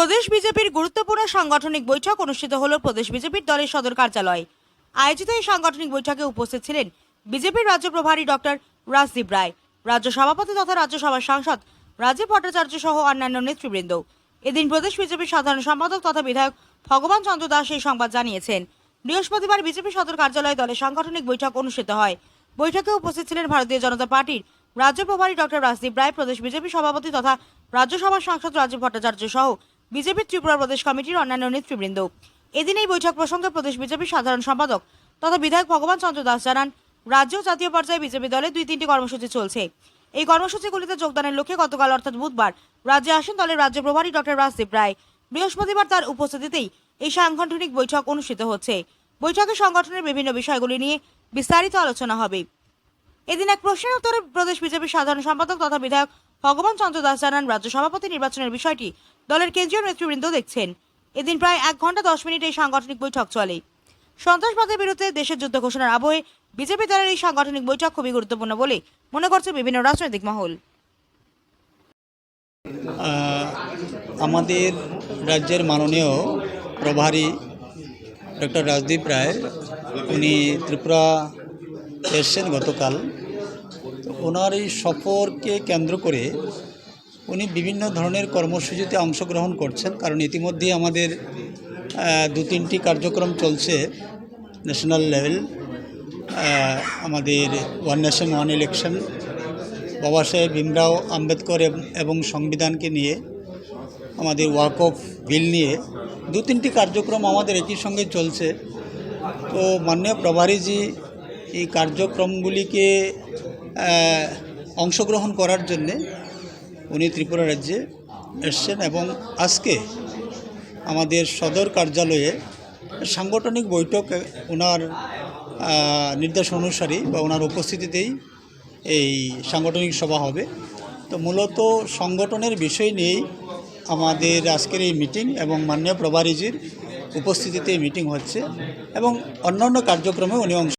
প্রদেশ বিজেপির গুরুত্বপূর্ণ সাংগঠনিক বৈঠক অনুষ্ঠিত হল প্রদেশ বিজেপির দলের সদর কার্যালয়। আয়োজিত এই সাংগঠনিক বৈঠকে উপস্থিত ছিলেন বিজেপির রাজ্য প্রভারী ডক্টর রাজদীপ রায়, রাজ্য সভাপতি তথা রাজ্যসভার সাংসদ রাজীব ভট্টাচার্য সহ অন্যান্য নেতৃবৃন্দ। এদিন প্রদেশ বিজেপির সাধারণ সম্পাদক তথা বিধায়ক ভগবান চন্দ্র দাস এই সংবাদ জানিয়েছেন। বৃহস্পতিবার বিজেপি সদর কার্যালয়ে দলের সাংগঠনিক বৈঠক অনুষ্ঠিত হয়। বৈঠকে উপস্থিত ছিলেন ভারতীয় জনতা পার্টির রাজ্য প্রভারী ডক্টর রাজদীপ রায়, প্রদেশ বিজেপি সভাপতি তথা রাজ্যসভার সাংসদ রাজীব ভট্টাচার্য সহ বিজেপির ত্রিপুরা প্রদেশ কমিটির অন্যান্য নেতৃবৃন্দ। এদিন এই বৈঠক প্রসঙ্গে প্রদেশ বিজেপির সাধারণ সম্পাদক তথা বিধায়ক ভগবান চন্দ্র দাস জানান, রাজ্য জাতীয় পর্যায়ে বিজেপি দলে দুই তিনটি কর্মসূচি চলছে। এই কর্মসূচিগুলিতে যোগদানের লক্ষ্যে গতকাল, অর্থাৎ বুধবার, রাজ্যে আসেন দলের রাজ্য প্রভারী ডক্টর রাজদীপ রায়। বৃহস্পতিবার তার উপস্থিতিতেই এই সাংগঠনিক বৈঠক অনুষ্ঠিত হচ্ছে। বৈঠকে সংগঠনের বিভিন্ন বিষয়গুলি নিয়ে বিস্তারিত আলোচনা হবে। এদিন এক প্রশ্নের উত্তরে প্রদেশ বিজেপির সাধারণ সম্পাদক তথা বিধায়ক ভগবান চন্দ্র দাস জানান, রাজ্য সভাপতি নির্বাচনের বিষয়টি দলের কেন্দ্রীয় নেতৃবৃন্দ দেখছেন। এদিন প্রায় এক ঘণ্টা দশ মিনিট এই সাংগঠনিক বৈঠক চলে। সন্ত্রাসবাদের বিরুদ্ধে দেশের যুদ্ধ ঘোষণার আবহে বিজেপি দলের এই সাংগঠনিক বৈঠক খুবই গুরুত্বপূর্ণ বলে মনে করছে বিভিন্ন রাজনৈতিক মহল। আমাদের রাজ্যের মাননীয় প্রভারী ডক্টর রাজদীপ রায়, উনি ত্রিপুরা এসছেন গতকাল। ওনার এই সফরকে কেন্দ্র করে উনি বিভিন্ন ধরনের কর্মসূচিতে অংশগ্রহণ করছেন, কারণ ইতিমধ্যে আমাদের দু তিনটি কার্যক্রম চলছে ন্যাশনাল লেভেল আমাদের one nation one election Baba Saheb Bhimrao Ambedkar এবং সংবিধানকে নিয়ে, আমাদের ওয়াক অফ বিল নিয়ে দু তিনটি কার্যক্রম আমাদের একই সঙ্গে চলছে। তো মাননীয় প্রভারীজি এই কার্যক্রমগুলিকে অংশগ্রহণ করার জন্যে উনি ত্রিপুরা রাজ্যে এসছেন এবং আজকে আমাদের সদর কার্যালয়ে সাংগঠনিক বৈঠক ওনার নির্দেশ অনুসারে বা ওনার উপস্থিতিতেই এই সাংগঠনিক সভা হবে। তো মূলত সংগঠনের বিষয় নিয়েই আমাদের আজকের এই মিটিং এবং মাননীয় প্রভারীজির উপস্থিতিতে মিটিং হচ্ছে এবং অন্যান্য কার্যক্রমে উনি অংশ